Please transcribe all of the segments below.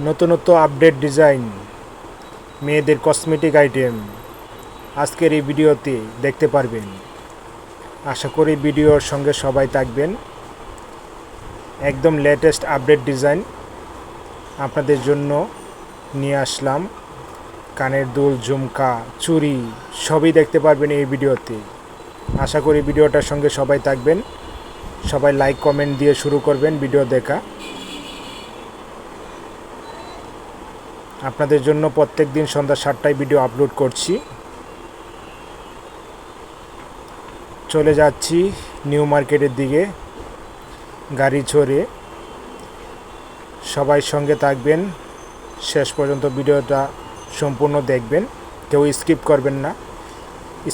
নতুনত্ব update design, মেয়েদের cosmetic item. আজকের এই ভিডিওতে দেখতে পারবেন। আশা করি ভিডিওর সঙ্গে সবাই থাকবেন। একদম লেটেস্ট আপডেট ডিজাইন আপনাদের জন্য নিয়ে আসলাম। কানের দুল, ঝুমকা চুরি সবই দেখতে পারবেন এই ভিডিওতে। আশা করি ভিডিওটার সঙ্গে সবাই থাকবেন। সবাই লাইক কমেন্ট দিয়ে শুরু করবেন ভিডিও দেখা। আপনাদের জন্য প্রত্যেক দিন সন্ধ্যা সাতটায় ভিডিও আপলোড করছি। চলে যাচ্ছি নিউ মার্কেটের দিকে, গাড়ি ছড়ে। সবাই সঙ্গে থাকবেন, শেষ পর্যন্ত ভিডিওটা সম্পূর্ণ দেখবেন, কেউ স্কিপ করবেন না।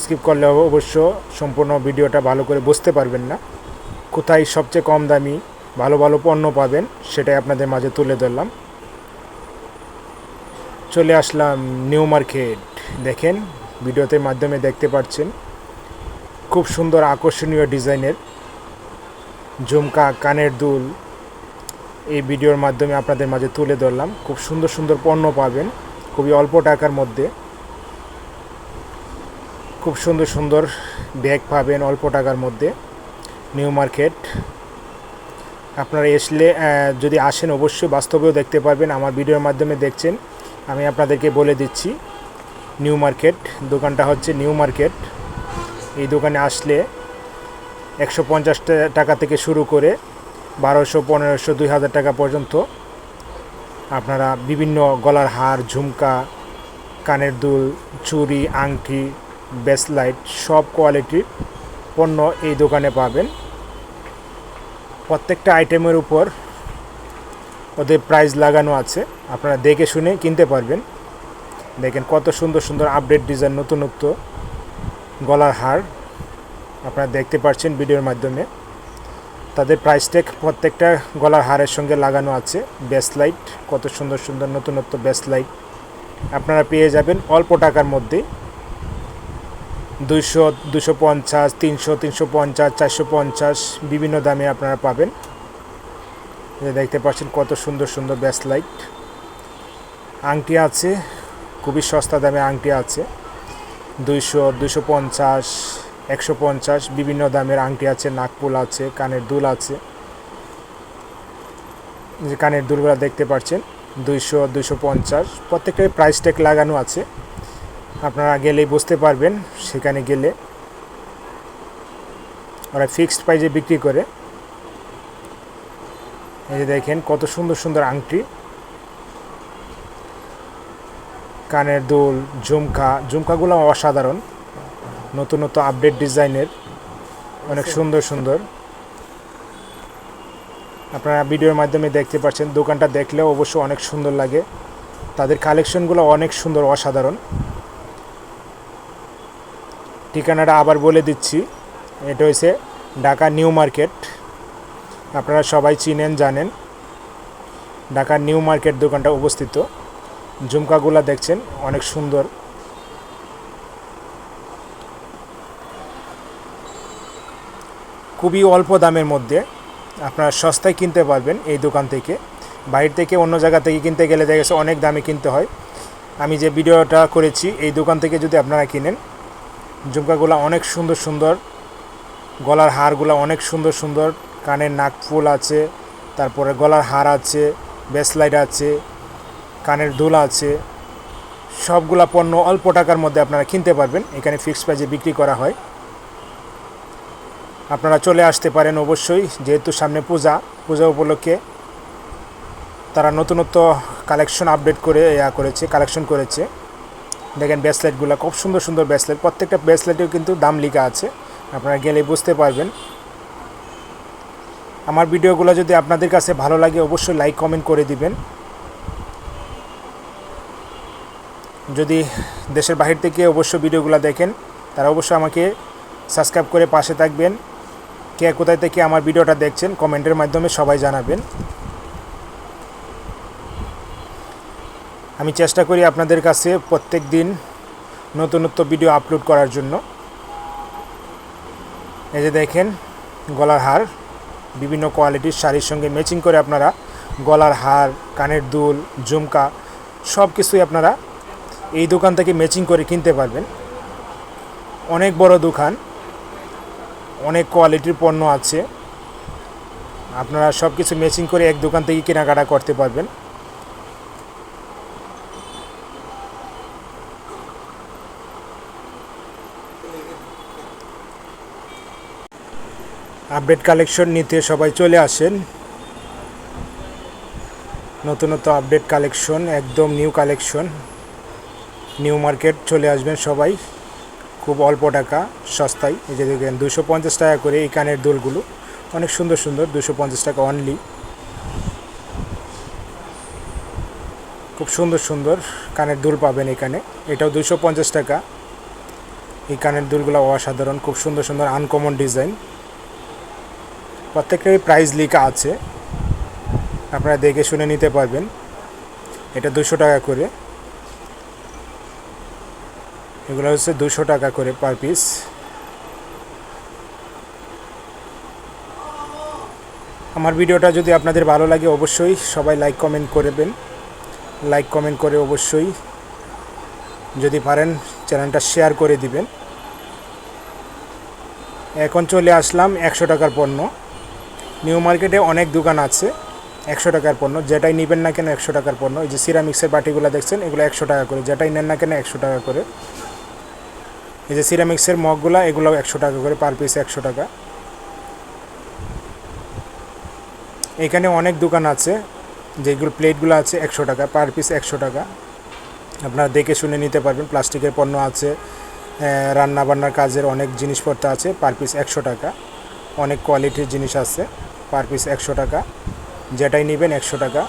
স্কিপ করলে অবশ্য সম্পূর্ণ ভিডিওটা ভালো করে বুঝতে পারবেন না। কোথায় সবচেয়ে কম দামি, ভালো ভালো পণ্য পাবেন, সেটাই আপনাদের মাঝে তুলে ধরলাম। চলে আসলাম নিউ মার্কেট। দেখেন, ভিডিওতে মাধ্যমে দেখতে পাচ্ছেন, খুব সুন্দর আকর্ষণীয় ডিজাইনের ঝুমকা, কানের দুল এই ভিডিওর মাধ্যমে আপনাদের মাঝে তুলে ধরলাম। খুব সুন্দর সুন্দর পণ্য পাবেন, খুবই অল্প টাকার মধ্যে। খুব সুন্দর সুন্দর ব্যাগ পাবেন অল্প টাকার মধ্যে নিউ মার্কেট। আপনারা এসলে যদি আসেন অবশ্যই বাস্তবেও দেখতে পারবেন। আমার ভিডিওর মাধ্যমে দেখছেন আমি আপনাদেরকে বলে দিচ্ছি, নিউ মার্কেট, দোকানটা হচ্ছে নিউ মার্কেট। এই দোকানে আসলে একশো পঞ্চাশ টাকা থেকে শুরু করে বারোশো, পনেরোশো, দুই হাজার টাকা পর্যন্ত আপনারা বিভিন্ন গলার হার, ঝুমকা, কানের দুল, চুড়ি, আংটি বেসলাইট সব কোয়ালিটির পণ্য এই দোকানে পাবেন। প্রত্যেকটা আইটেমের উপর ওদের প্রাইস লাগানো আছে। আপনারা দেখে শুনে কিনতে পারবেন। দেখেন কত সুন্দর সুন্দর আপডেট ডিজাইন নতুনত্ব, গলার হার। আপনারা দেখতে পাচ্ছেন ভিডিওর মাধ্যমে। তাদের প্রাইস ট্যাগ প্রত্যেকটা গলার হারের সঙ্গে লাগানো আছে। ব্যাসলাইট কত সুন্দর সুন্দর নতুনত্ব ব্যাসলাইট আপনারা পেয়ে যাবেন অল্প টাকার মধ্যে। দুইশো দুশো পঞ্চাশ, তিনশো তিনশো পঞ্চাশ, চারশো পঞ্চাশ, বিভিন্ন দামে আপনারা পাবেন। দেখতে পাচ্ছেন কত সুন্দর সুন্দর ব্যাসলাইট আংটি আছে, খুবই সস্তা দামে আংটি আছে। দুইশো দুশো পঞ্চাশ, একশো পঞ্চাশ, বিভিন্ন দামের আংটি আছে নাকপুল আছে, কানের দুল আছে। যে কানের দুলগুলো দেখতে পাচ্ছেন, দুইশো দুশো পঞ্চাশ প্রত্যেকটাই প্রাইস ট্যাগ লাগানো আছে। আপনারা গেলেই বুঝতে পারবেন, সেখানে গেলে। ওরা ফিক্সড প্রাইজে বিক্রি করে। এই যে দেখেন, কত সুন্দর সুন্দর আংটি। কানের দুল, ঝুমকা। ঝুমকাগুলো অসাধারণ। নতুন নতুন আপডেট ডিজাইনের। অনেক সুন্দর সুন্দর। আপনারা ভিডিওর মাধ্যমে দেখতে পাচ্ছেন, দোকানটা দেখলেও অবশ্য অনেক সুন্দর লাগে। তাদের কালেকশনগুলো অনেক সুন্দর, অসাধারণ। ঠিকানাটা আবার বলে দিচ্ছি। এটা হয়েছে ঢাকা নিউ মার্কেট। আপনারা সবাই চিনেন, জানেন। ঢাকা নিউ মার্কেট দোকানটা অবস্থিত। ঝুমকাগুলা দেখছেন, অনেক সুন্দর। খুবই অল্প দামের মধ্যে আপনারা সস্তায় কিনতে পারবেন এই দোকান থেকে। বাইরে থেকে অন্য জায়গা থেকে কিনতে গেলে দেখা গেছে অনেক দামে কিনতে হয়। আমি যে ভিডিওটা করেছি, এই দোকান থেকে যদি আপনারা কিনেন, ঝুমকাগুলো অনেক সুন্দর সুন্দর, গলার হারগুলো অনেক সুন্দর সুন্দর কানের নাক ফুল আছে, তারপরে গলার হার আছে ব্রেসলাইট আছে, কানের দুল আছে। সবগুলা পণ্য অল্প টাকার মধ্যে আপনারা কিনতে পারবেন। এখানে ফিক্সড প্রাইজে বিক্রি করা হয়। আপনারা চলে আসতে পারেন অবশ্যই, যেহেতু সামনে পূজা পূজা উপলক্ষে তারা নতুনত্ব কালেকশন আপডেট করে, ইয়া করেছে কালেকশন করেছে। দেখেন ব্রেসলেটগুলো খুব সুন্দর সুন্দর ব্রেসলেট প্রত্যেকটা ব্রেসলেটেও কিন্তু দাম লেখা আছে। আপনারা গেলে বুঝতে পারবেন। আমার ভিডিওগুলো যদি আপনাদের কাছে ভালো লাগে, অবশ্যই লাইক কমেন্ট করে দিবেন। যদি দেশের বাহির থেকে অবশ্যই ভিডিওগুলো দেখেন, তারা অবশ্যই আমাকে সাবস্ক্রাইব করে পাশে থাকবেন। কে কোথায় থেকে আমার ভিডিওটা দেখছেন, কমেন্টের মাধ্যমে সবাই জানাবেন। আমি চেষ্টা করি আপনাদের কাছে প্রত্যেক দিন নতুনত্ব ভিডিও আপলোড করার জন্য। এই যে দেখেন, গলার হার। বিভিন্ন কোয়ালিটির শাড়ির সঙ্গে ম্যাচিং করে আপনারা গলার হার, কানের দুল, ঝুমকা সব কিছুই আপনারা এই দোকান থেকে ম্যাচিং করে কিনতে পারবেন। অনেক বড় দোকান, অনেক কোয়ালিটির পণ্য আছে। আপনারা সব কিছু ম্যাচিং করে এক দোকান থেকে কেনাকাটা করতে পারবেন। আপডেট কালেকশন নিতে সবাই চলে আসেন। নতুনত আপডেট কালেকশন, একদম নিউ কালেকশন। নিউ মার্কেট চলে আসবেন সবাই। খুব অল্প টাকা, সস্তায়। এই যে দেখেন, দুশো পঞ্চাশ টাকা করে এই কানের দুলগুলো। অনেক সুন্দর সুন্দর, দুশো পঞ্চাশ টাকা অনলি খুব সুন্দর সুন্দর কানের দুল পাবেন এখানে। এটাও দুশো পঞ্চাশ টাকা। এই কানের দুলগুলো অসাধারণ, খুব সুন্দর সুন্দর আনকমন ডিজাইন প্রত্যেকটারই প্রাইস লেখা আছে। আপনারা দেখে শুনে নিতে পারবেন। এটা দুশো টাকা করে। এগুলো হচ্ছে দুশো টাকা করে পার পিস আমার ভিডিওটা যদি আপনাদের ভালো লাগে, অবশ্যই সবাই লাইক কমেন্ট করবেন লাইক কমেন্ট করে অবশ্যই যদি পারেন চ্যানেলটা শেয়ার করে দিবেন। এখন চলে আসলাম একশো টাকার পণ্য। নিউ মার্কেটে অনেক দোকান আছে, একশো টাকার পণ্য। যেটাই নেবেন না কেন একশো টাকার পণ্য। এই যে সিরামিক্সের বাটিগুলো দেখছেন, এগুলো একশো টাকা করে। যেটাই নেন না কেন একশো টাকা করে। এই যে সিরামিক্সের মগগুলো এগুলো একশো টাকা করে পার পিস একশো টাকা। এখানে অনেক দোকান আছে, যেগুলো প্লেটগুলো আছে একশো টাকা পার পিস একশো টাকা। আপনারা দেখে শুনে নিতে পারবেন, প্লাস্টিকের পণ্য আছে রান্না বান্নার কাজের অনেক জিনিসপত্র আছে পার পিস একশো টাকা। অনেক কোয়ালিটির জিনিস আছে পার পিস একশো টাকা। যেটাই নেবেন একশো টাকা।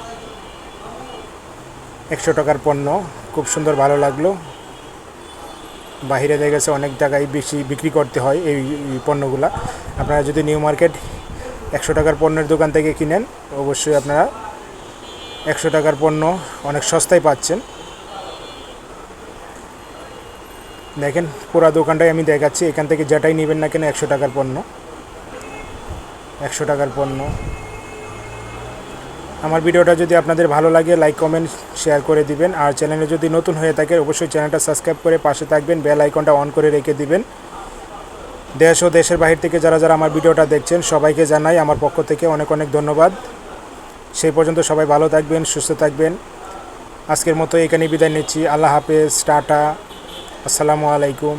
একশো টাকার পণ্য, খুব সুন্দর ভালো লাগল। বাহিরে দেখা গেছে অনেক জায়গায় বেশি বিক্রি করতে হয় এই পণ্যগুলা। আপনারা যদি নিউ মার্কেট একশো টাকার পণ্যের দোকান থেকে কিনেন, অবশ্যই আপনারা একশো টাকার পণ্য অনেক সস্তায় পাচ্ছেন। দেখেন পুরা দোকানটাই আমি দেখাচ্ছি, এখান থেকে যেটাই নেবেন না কেন একশো টাকার পণ্য। একশো টাকার পণ্য। আমার ভিডিওটা যদি আপনাদের ভালো লাগে লাইক কমেন্ট শেয়ার করে দিবেন। আর চ্যানেলে যদি নতুন হয়ে থাকে অবশ্যই চ্যানেলটা সাবস্ক্রাইব করে পাশে থাকবেন বেল আইকনটা অন করে রেখে দিবেন। দেশ ও দেশের বাহির থেকে যারা যারা আমার ভিডিওটা দেখছেন, সবাইকে জানাই আমার পক্ষ থেকে অনেক অনেক ধন্যবাদ। সেই পর্যন্ত সবাই ভালো থাকবেন, সুস্থ থাকবেন। আজকের মতো এখানে বিদায় নিচ্ছি। আল্লাহ হাফেজ, টাটা। আসসালামু আলাইকুম।